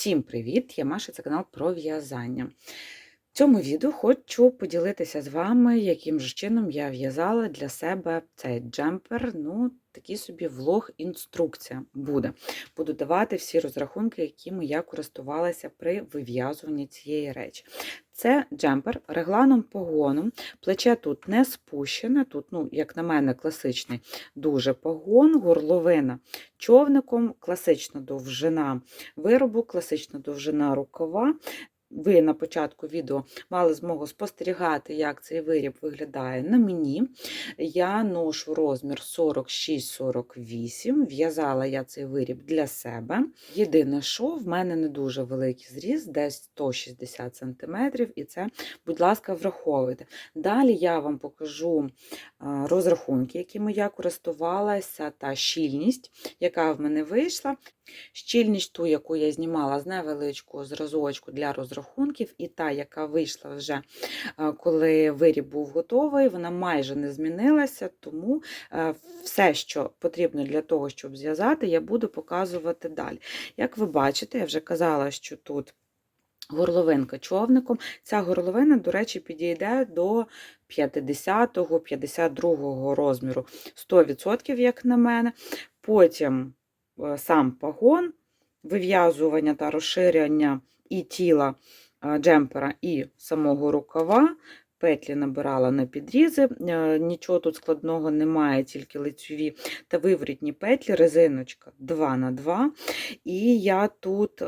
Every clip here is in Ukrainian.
Всім привіт! Я Маша, це канал про в'язання. В цьому відео хочу поділитися з вами, яким же чином я в'язала для себе цей джемпер. Ну, такий собі влог-інструкція буде. Буду давати всі розрахунки, якими я користувалася при вив'язуванні цієї речі. Це джемпер регланом погоном. Плече тут не спущене, тут, ну, як на мене, класичний дуже погон, горловина човником, класична довжина виробу, класична довжина рукава. Ви на початку відео мали змогу спостерігати, як цей виріб виглядає на мені. Я ношу розмір 46-48, в'язала я цей виріб для себе. Єдине, що в мене не дуже великий зріз, десь 160 см, і це, будь ласка, враховуйте. Далі я вам покажу розрахунки, якими я користувалася, та щільність, яка в мене вийшла. Щільність ту, яку я знімала з невеличкого зразочку для розрахунків, і та, яка вийшла вже, коли виріб був готовий, вона майже не змінилася, тому все, що потрібно для того, щоб зв'язати, я буду показувати далі. Як ви бачите, я вже казала, що тут горловинка човником. Ця горловина, до речі, підійде до 50-52 розміру, 100%, як на мене. Потім Е, сам пагон, вив'язування та розширення і тіла джемпера, і самого рукава. Петлі набирала на підрізи, е, нічого тут складного немає, тільки лицьові та виворітні петлі, резиночка 2х2. І я тут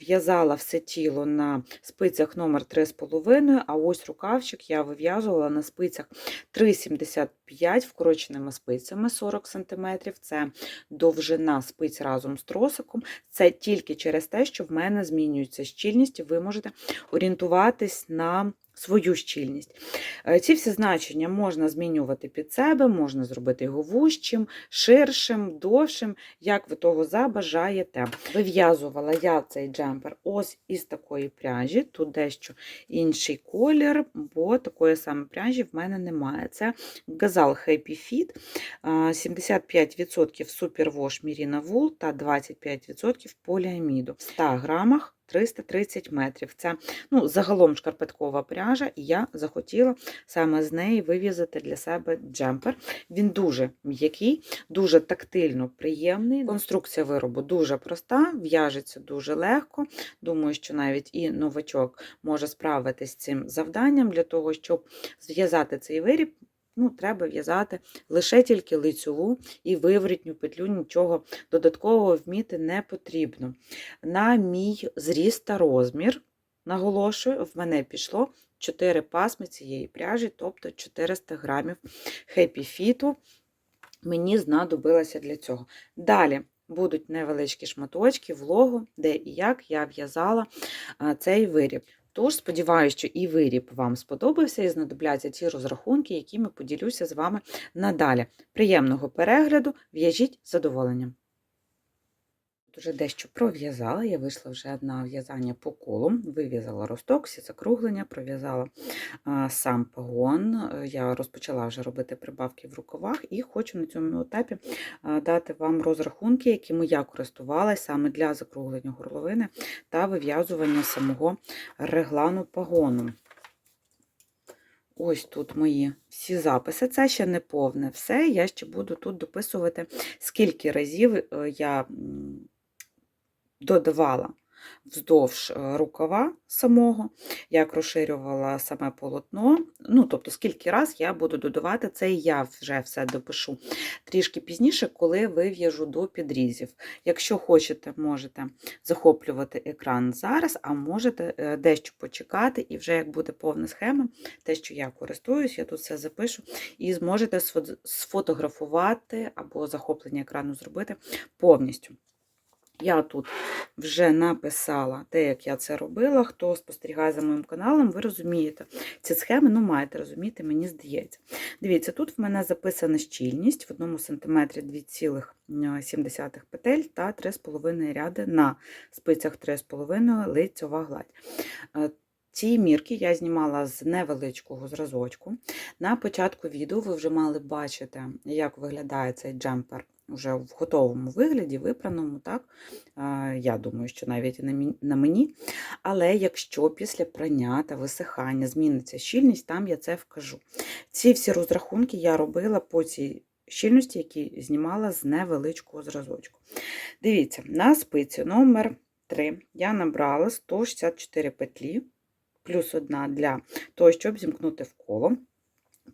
в'язала все тіло на спицях номер 3,5, а ось рукавчик я вив'язувала на спицях 3,75 вкороченими спицями 40 см. Це довжина спиць разом з тросиком. Це тільки через те, що в мене змінюється щільність, і ви можете орієнтуватись на свою щільність. Е, ці всі значення можна змінювати під себе, можна зробити його вужчим, ширшим, довшим, як ви того забажаєте. Вив'язувала я цей джемпер ось із такої пряжі, тут дещо інший колір, бо такої саме пряжі в мене немає. Це Gazal Happy Fit, 75% Superwash Merino Wool та 25% поліаміду. В 100 грамах 330 метрів. Це ну, загалом шкарпеткова пряжа, і я захотіла саме з неї вив'язати для себе джемпер. Він дуже м'який, дуже тактильно приємний. Конструкція виробу дуже проста, в'яжеться дуже легко. Думаю, що навіть і новачок може справитись з цим завданням для того, щоб зв'язати цей виріб ну, треба в'язати лише тільки лицьову і виворітню петлю, нічого додаткового вміти не потрібно. На мій зріст та розмір, наголошую, в мене пішло 4 пасми цієї пряжі, тобто 400 грамів хеппі-фіту. Мені знадобилося для цього. Далі будуть невеличкі шматочки, влогу, де і як я в'язала цей виріб. Тож, сподіваюся, що і виріб вам сподобався і знадобляться ті розрахунки, які ми поділюся з вами надалі. Приємного перегляду, в'яжіть з задоволенням. Вже дещо пров'язала, я вийшла вже на в'язання по колу, вив'язала росток, всі закруглення, пров'язала сам погон. Я розпочала вже робити прибавки в рукавах і хочу на цьому етапі дати вам розрахунки, якими я користувалася саме для закруглення горловини та вив'язування самого реглану погону. Ось тут мої всі записи. Це ще не повне все. Я ще буду тут дописувати, скільки разів е, я додавала вздовж е, рукава самого, як розширювала саме полотно. Ну, тобто, скільки раз я буду додавати це, я вже все допишу трішки пізніше, коли вив'яжу до підрізів. Якщо хочете, можете захоплювати екран зараз, а можете е, дещо почекати, і вже як буде повна схема, те, що я користуюсь, я тут все запишу, і зможете сфотографувати або захоплення екрану зробити повністю. Я тут вже написала те, як я це робила. Хто спостерігає за моїм каналом, ви розумієте ці схеми, ну маєте розуміти, мені здається. Дивіться, тут в мене записана щільність в 1 см 2,7 петель та 3,5 ряди на спицях 3,5 лицьова гладь. Е, Ці мірки я знімала з невеличкого зразочку. На початку відео ви вже мали бачити, як виглядає цей джемпер вже в готовому вигляді, випраному, так? Я думаю, що навіть і на мені. Але якщо після прання та висихання зміниться щільність, там я це вкажу. Ці всі розрахунки я робила по цій щільності, які знімала з невеличкого зразочку. Дивіться, на спиці номер 3 я набрала 164 петлі, плюс одна для того, щоб зімкнути в коло.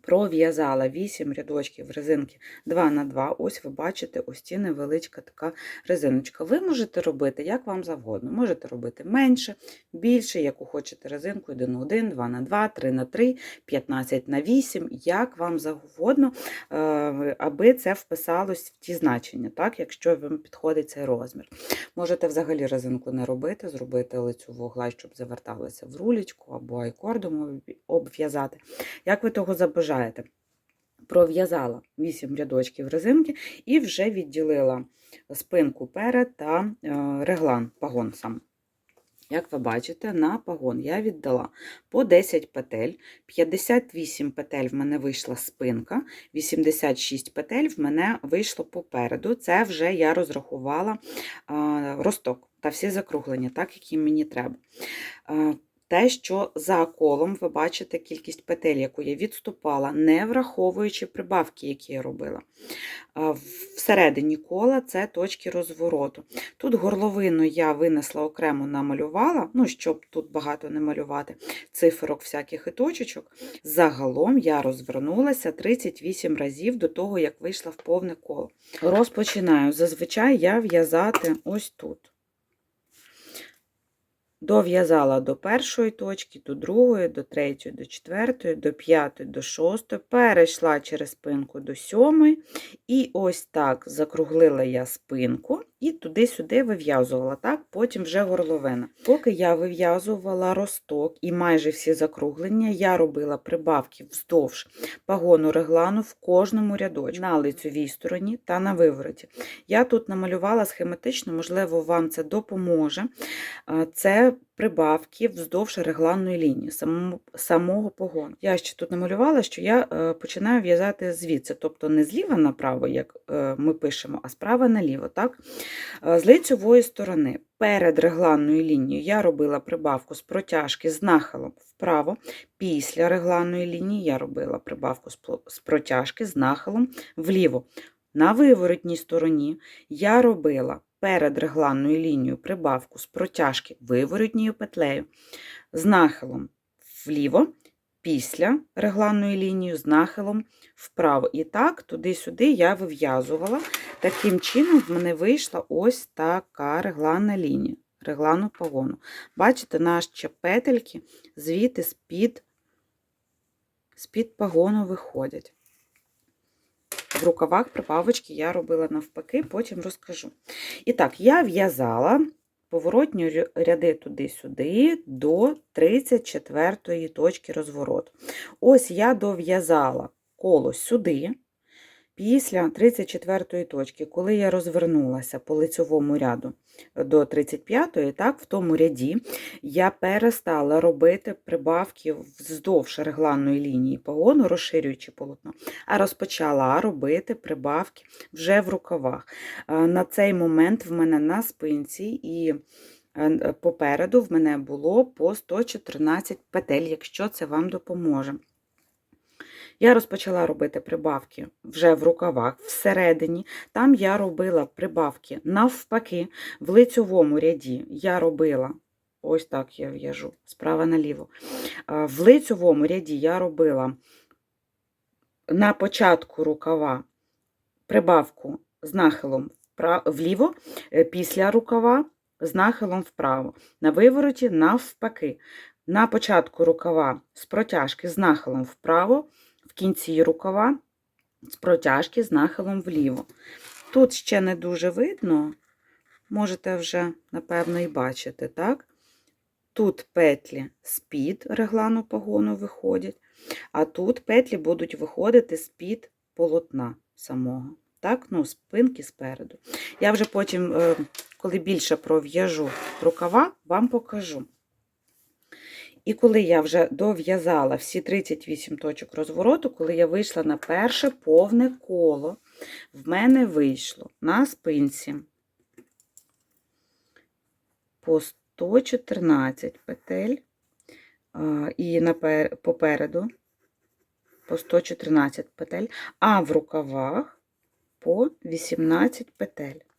Пров'язала 8 рядочків резинки 2 на 2. Ось ви бачите, ось ці невеличка така резиночка. Ви можете робити як вам завгодно. Можете робити менше, більше, яку хочете резинку 1 на 1, 2 на 2, 3 на 3, 15 на 8, як вам завгодно, е, аби це вписалось в ті значення, так, якщо вам підходить цей розмір. Можете взагалі резинку не робити, зробити лицьову гладь, щоб заверталася в рулечку або айкордом обв'язати. Як ви того забажаєте? Пров'язала 8 рядочків резинки і вже відділила спинку перед та е, реглан пагон сам. Як ви бачите, на пагон я віддала по 10 петель, 58 петель в мене вийшла спинка, 86 петель в мене вийшло попереду. Це вже я розрахувала а, росток та всі закруглення, так, які мені треба. Те, що за колом ви бачите кількість петель, яку я відступала, не враховуючи прибавки, які я робила. Всередині кола це точки розвороту. Тут горловину я винесла окремо намалювала, ну, щоб тут багато не малювати, циферок всяких і точечок. Загалом я розвернулася 38 разів до того, як вийшла в повне коло. Розпочинаю. Зазвичай я в'язати ось тут. Дов'язала до першої точки, до другої, до третьої, до четвертої, до п'ятої, до шостої, перейшла через спинку до сьомої, і ось так закруглила я спинку і туди-сюди вив'язувала, так, потім вже горловина. Поки я вив'язувала росток і майже всі закруглення, я робила прибавки вздовж пагону реглану в кожному рядочку на лицевій стороні та на вивороті. Я тут намалювала схематично, можливо, вам це допоможе. Це прибавки вздовж регланної лінії, самого, погону. Я ще тут намалювала, що я е, починаю в'язати звідси, тобто не зліва направо, як е, ми пишемо, а справа наліво. Так? Е, З лицевої сторони перед регланною лінією я робила прибавку з протяжки з нахилом вправо. Після регланної лінії я робила прибавку з протяжки з нахилом вліво. На виворотній стороні я робила перед регланною лінією прибавку з протяжки виворотньою петлею з нахилом вліво, після регланної лінії з нахилом вправо. І так, туди-сюди я вив'язувала. Таким чином, в мене вийшла ось така регланна лінія, реглану погону. Бачите, наші петельки звідти з-під з-під виходять. В рукавах прибавочки я робила навпаки, потім розкажу. І так, я в'язала поворотні ряди туди-сюди до 34 точки розвороту. Ось я дов'язала коло сюди. Після 34 точки, коли я розвернулася по лицьовому ряду до 35-ї, так, в тому ряді я перестала робити прибавки вздовж регланної лінії погону, розширюючи полотно, а розпочала робити прибавки вже в рукавах. Е, На цей момент в мене на спинці і е, попереду в мене було по 114 петель, якщо це вам допоможе. Я розпочала робити прибавки вже в рукавах, всередині. Там я робила прибавки навпаки, в лицьовому ряді я робила. Ось так я в'яжу справа наліво. В лицьовому ряді я робила на початку рукава прибавку з нахилом вліво, е, після рукава з нахилом вправо. На вивороті навпаки. На початку рукава з протяжки з нахилом вправо, в кінці рукава з протяжки з нахилом вліво. Тут ще не дуже видно, можете вже, напевно, і бачити, так? Тут петлі з-під реглану погону виходять, а тут петлі будуть виходити з-під полотна самого. Так, ну, спинки спереду. Я вже потім, е, коли більше пров'яжу рукава, вам покажу. І коли я вже дов'язала всі 38 точок розвороту, коли я вийшла на перше повне коло, в мене вийшло на спинці по 114 петель і попереду по 114 петель, а в рукавах по 18 петель.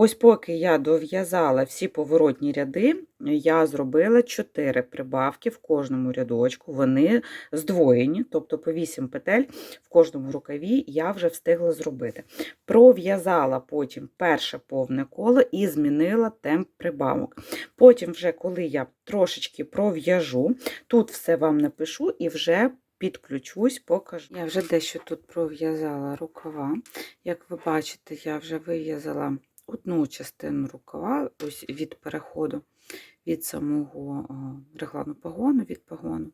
Ось поки я дов'язала всі поворотні ряди, я зробила 4 прибавки в кожному рядочку. Вони здвоєні, тобто по 8 петель в кожному рукаві я вже встигла зробити. Пров'язала потім перше повне коло і змінила темп прибавок. Потім, вже коли я трошечки пров'яжу, тут все вам напишу і вже підключусь, покажу. Я вже дещо тут пров'язала рукава. Як ви бачите, я вже вив'язала одну частину рукава ось від переходу від самого реглану погону, від погону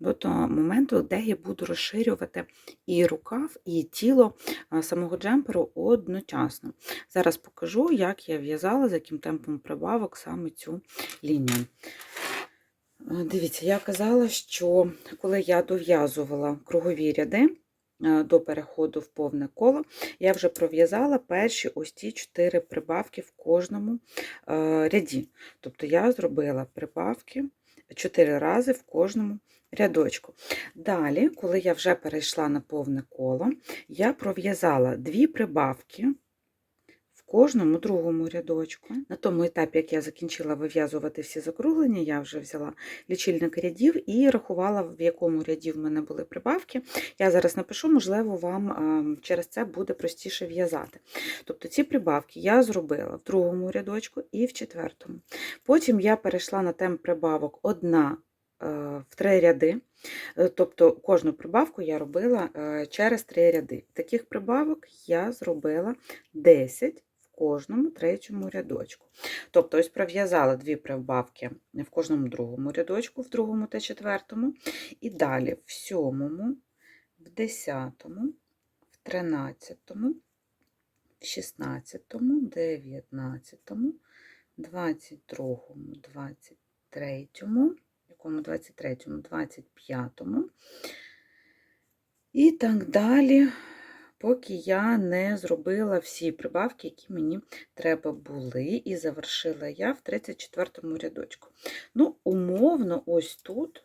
до того моменту, де я буду розширювати і рукав, і тіло самого джемперу одночасно. Зараз покажу, як я в'язала, за яким темпом прибавок саме цю лінію. Е, Дивіться, я казала, що коли я дов'язувала кругові ряди до переходу в повне коло, я вже пров'язала перші ось ці чотири прибавки в кожному е, ряді. Тобто я зробила прибавки чотири рази в кожному рядочку. Далі, коли я вже перейшла на повне коло, я пров'язала дві прибавки кожному другому рядочку. На тому етапі, як я закінчила вив'язувати всі закруглення, я вже взяла лічильник рядів і рахувала, в якому ряді в мене були прибавки. Я зараз напишу, можливо, вам через це буде простіше в'язати. Тобто ці прибавки я зробила в другому рядочку і в четвертому. Потім я перейшла на темп прибавок одна е, в три ряди. Е, Тобто кожну прибавку я робила е, через три ряди. Таких прибавок я зробила 10 в кожному третьому рядочку. Тобто, ось пров'язала дві прибавки в кожному другому рядочку, в другому та четвертому, і далі в сьомому, в десятому, в тринадцятому, в шістнадцятому, дев'ятнадцятому, двадцять другому, двадцять третьому, якому 23-му, 25-му. І так далі, поки я не зробила всі прибавки, які мені треба були, і завершила я в 34-му рядочку. Ну, умовно, ось тут,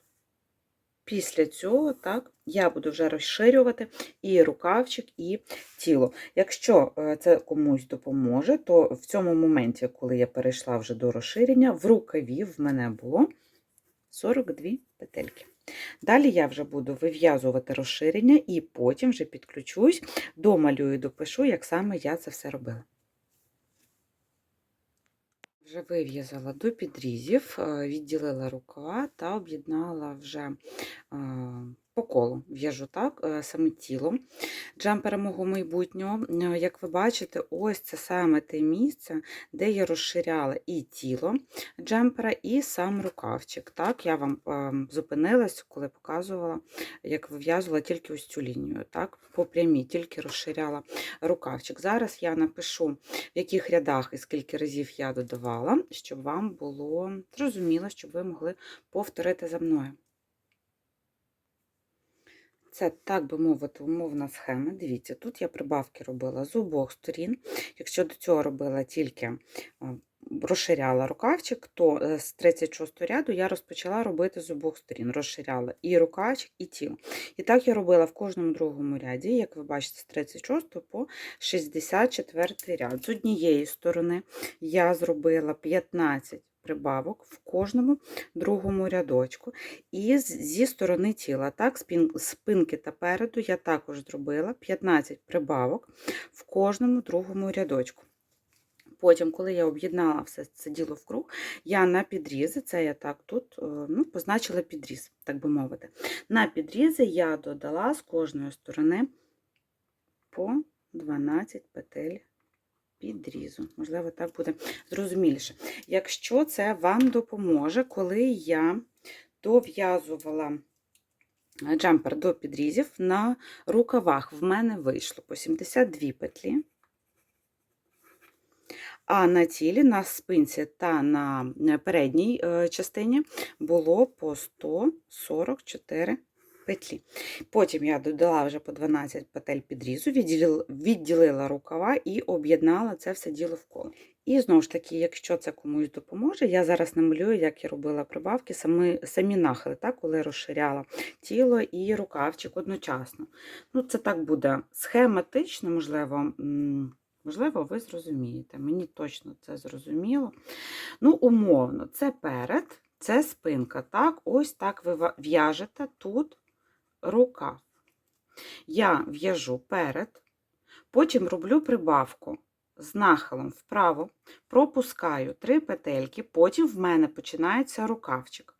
після цього, так, я буду вже розширювати і рукавчик, і тіло. Якщо е, це комусь допоможе, то в цьому моменті, коли я перейшла вже до розширення, в рукаві в мене було 42 петельки. Далі я вже буду вив'язувати розширення і потім вже підключусь, домалюю, допишу, як саме я це все робила. Вже вив'язала до підрізів, е, відділила рукава та об'єднала вже е, по колу. В'яжу так, е, саме тіло джемпера мого майбутнього. Е, Як ви бачите, ось це саме те місце, де я розширяла і тіло джемпера, і сам рукавчик. Так, я вам е, зупинилась, коли показувала, як вив'язувала тільки ось цю лінію. Так, по прямій, тільки розширяла рукавчик. Зараз я напишу, в яких рядах і скільки разів я додавала, щоб вам було зрозуміло, щоб ви могли повторити за мною. Це, так би мовити, умовна схема. Дивіться, тут я прибавки робила з обох сторін. Якщо до цього робила тільки розширяла рукавчик, то е, з 36 ряду я розпочала робити з обох сторін. Розширяла і рукавчик, і тіло. І так я робила в кожному другому ряді, як ви бачите, з 36 по 64 ряд. З однієї сторони я зробила 15 прибавок в кожному другому рядочку. І зі сторони тіла, так, спинки та переду я також зробила 15 прибавок в кожному другому рядочку. Потім, коли я об'єднала все це діло в круг, я на підрізи, це я так тут е, ну, позначила підріз, так би мовити. На підрізи я додала з кожної сторони по 12 петель підрізу. Можливо, так буде зрозуміліше. Якщо це вам допоможе, коли я дов'язувала джемпер до підрізів, на рукавах в мене вийшло по 72 петлі. А на тілі, на спинці та на е, передній е, частині було по 144 петлі. Потім я додала вже по 12 петель підрізу, відділила, рукава і об'єднала це все діло в коло. І знову ж таки, якщо це комусь допоможе, я зараз намалюю, як я робила прибавки, самі, самі нахили, так, коли розширяла тіло і рукавчик одночасно. Ну, Це так буде схематично, можливо. Можливо, ви зрозумієте. Мені точно це зрозуміло. Ну, умовно, це перед, це спинка. Так, ось так ви в'яжете тут рукав. Я в'яжу перед, потім роблю прибавку з нахилом вправо, пропускаю три петельки, потім в мене починається рукавчик.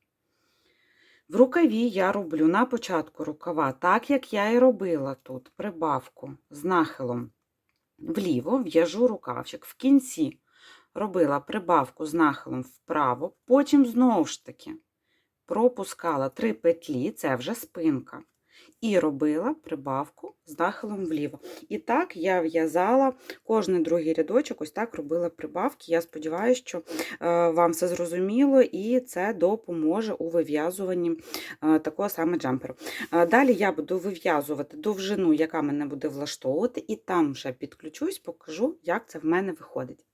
В рукаві я роблю на початку рукава, так як я і робила тут прибавку з нахилом вліво, в'яжу рукавчик. В кінці робила прибавку з нахилом вправо, потім знову ж таки пропускала три петлі, це вже спинка, і робила прибавку з нахилом вліво. І так я в'язала кожний другий рядочок, ось так робила прибавки. Я сподіваюся, що е, вам все зрозуміло, і це допоможе у вив'язуванні е, такого саме джемперу. Е, Далі я буду вив'язувати довжину, яка мене буде влаштовувати, і там вже підключусь, покажу, як це в мене виходить.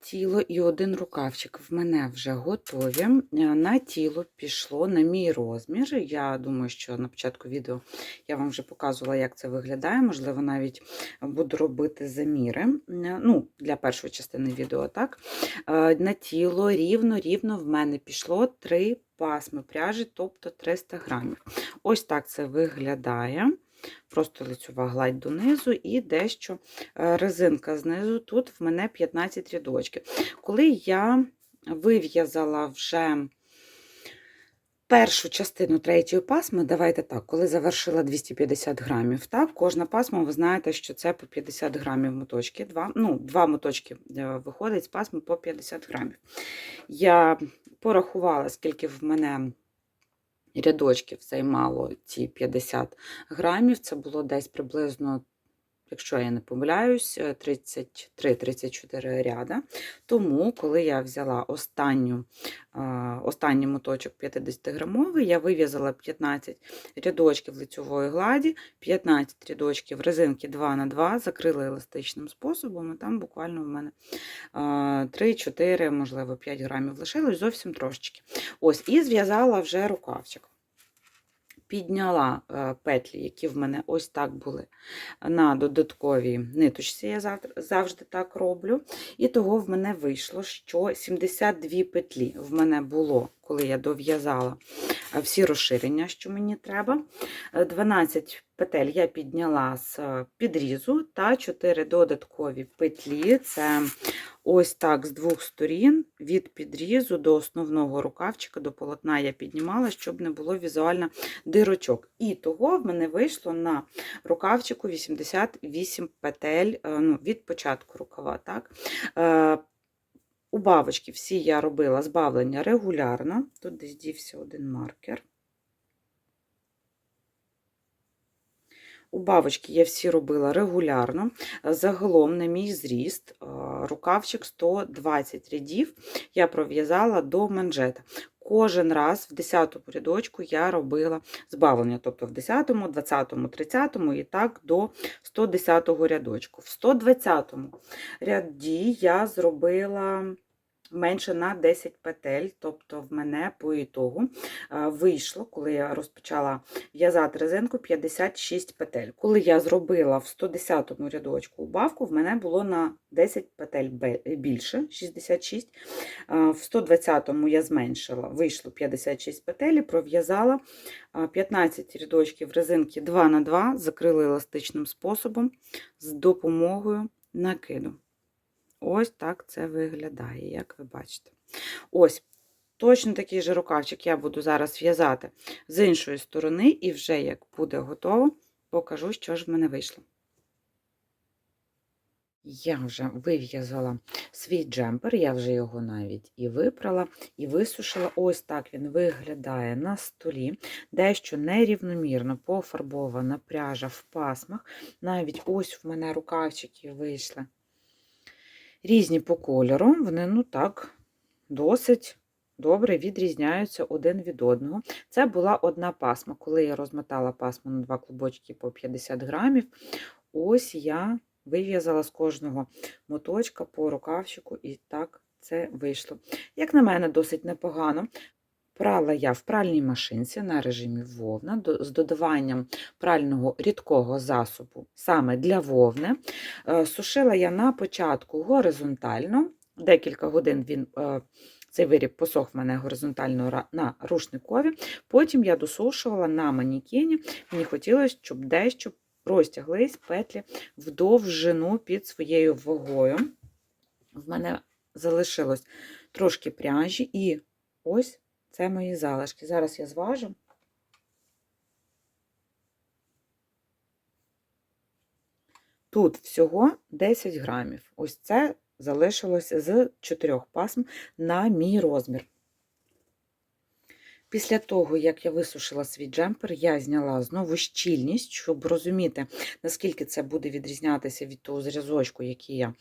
Тіло і один рукавчик в мене вже готові. Е, На тіло пішло на мій розмір. Я думаю, що на початку відео я вам вже показувала, як це виглядає. Можливо, навіть буду робити заміри. Е, Ну, для першої частини відео, так. Е, На тіло рівно-рівно в мене пішло 3 пасми пряжі, тобто 300 грамів. Ось так це виглядає. Просто лицьова гладь донизу і дещо е, резинка знизу. Тут в мене 15 рядочків. Коли я вив'язала вже першу частину третьої пасми, давайте так, коли завершила 250 грамів, так, кожна пасма, ви знаєте, що це по 50 грамів моточки. Два, ну, два моточки е, виходить з пасми по 50 грамів. Я порахувала, скільки в мене рядочків займало ці 50 грамів. Це було десь приблизно, якщо я не помиляюсь, 33-34 ряда. Тому, коли я взяла останню, е, останній моточок 50-грамовий, я вив'язала 15 рядочків лицьової гладі, 15 рядочків резинки 2х2, закрила еластичним способом, і там буквально в мене 3-4, можливо, 5 грамів лишилось, зовсім трошечки. Ось, і зв'язала вже рукавчик. Підняла е, петлі, які в мене ось так були на додатковій ниточці, я завжди так роблю. І того в мене вийшло, що 72 петлі в мене було, коли я дов'язала е, всі розширення, що мені треба. Е, 12 петель я підняла з е, підрізу та 4 додаткові петлі. Це ось так з двох сторін, від підрізу до основного рукавчика, до полотна я піднімала, щоб не було візуально дирочок. І того в мене вийшло на рукавчику 88 петель е, ну, від початку рукава. Так? У бабочки всі я робила збавлення регулярно. Тут десь дівся один маркер. У бабочки я всі робила регулярно. Загалом, на мій зріст, рукавчик 120 рядів я пров'язала до манжета. Кожен раз в 10 рядочку я робила збавлення, тобто в 10, 20, 30 і так до 110 рядочку. В 120 ряді я зробила менше на 10 петель, тобто в мене по ітогу е, вийшло, коли я розпочала в'язати резинку 56 петель. Коли я зробила в 110-му рядочку убавку, в мене було на 10 петель більше 66. Е, В 120-му я зменшила, вийшло 56 петель, пров'язала е, 15 рядочків резинки 2 на 2 закрили еластичним способом з допомогою накиду. Ось так це виглядає, як ви бачите. Ось. Точно такий же рукавчик я буду зараз в'язати з іншої сторони, і вже як буде готово, покажу, що ж в мене вийшло. Я вже вив'язала свій джемпер, я вже його навіть і випрала, і висушила. Ось так він виглядає на столі. Дещо нерівномірно пофарбована пряжа в пасмах. Навіть ось в мене рукавчики вийшли Різні по кольору, вони ну так досить добре відрізняються один від одного. Це була одна пасма. Коли я розмотала пасму на два клубочки по 50 грамів, ось я вив'язала з кожного моточка по рукавчику, і так це вийшло. Як на мене, досить непогано. Прала я в пральній машинці на режимі вовна з додаванням прального рідкого засобу саме для вовни. Е, Сушила я на початку горизонтально, декілька годин він. е, Цей виріб посох в мене горизонтально на рушникові. Потім я досушувала на манікені. Мені хотілося, щоб дещо розтяглись петлі в довжину під своєю вагою. В мене залишилось трошки пряжі, і ось це мої залишки. Зараз я зважу. Тут всього 10 грамів. Ось це залишилось з 4 пасм на мій розмір. Після того, як я висушила свій джемпер, я зняла знову щільність, щоб розуміти, наскільки це буде відрізнятися від того зрізочку, який я е,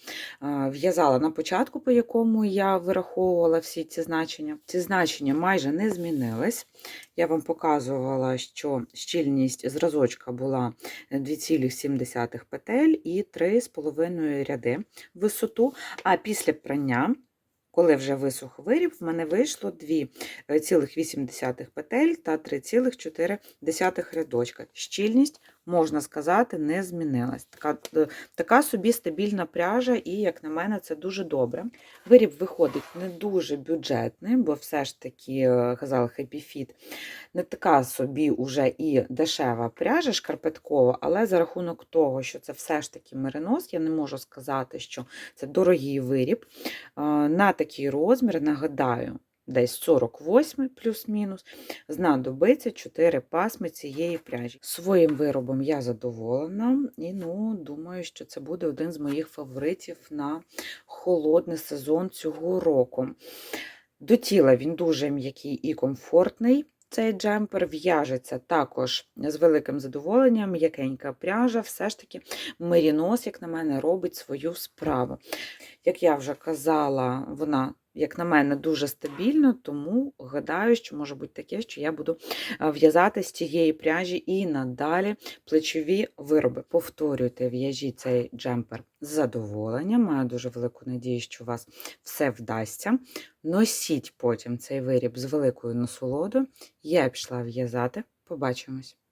в'язала на початку, по якому я вираховувала всі ці значення. Ці значення майже не змінились. Я вам показувала, що щільність зразочка була 2,7 петель і 3,5 ряди висоту, а після прання коли вже висох виріб, в мене вийшло 2,8 петель та 3,4 рядочка. Щільність, можна сказати, не змінилась. Така, е, така собі стабільна пряжа, і, як на мене, це дуже добре. Виріб виходить не дуже бюджетний, бо все ж таки, е, казала Happy Fit, не така собі уже і дешева пряжа шкарпеткова, але за рахунок того, що це все ж таки меринос, я не можу сказати, що це дорогий виріб. Е, На такий розмір, нагадаю, десь 48 плюс-мінус, знадобиться 4 пасми цієї пряжі. Своїм виробом я задоволена і ну, думаю, що це буде один з моїх фаворитів на холодний сезон цього року. До тіла він дуже м'який і комфортний. Цей джемпер в'яжеться також з великим задоволенням, м'якенька пряжа, все ж таки мерінос, як на мене, робить свою справу. Як я вже казала, вона, як на мене, дуже стабільна, тому гадаю, що може бути таке, що я буду е, в'язати з цієї пряжі і надалі плечові вироби. Повторюйте, в'яжіть цей джемпер з задоволенням. Маю дуже велику надію, що у вас все вдасться. Носіть потім цей виріб з великою насолодою. Я пішла в'язати. Побачимось!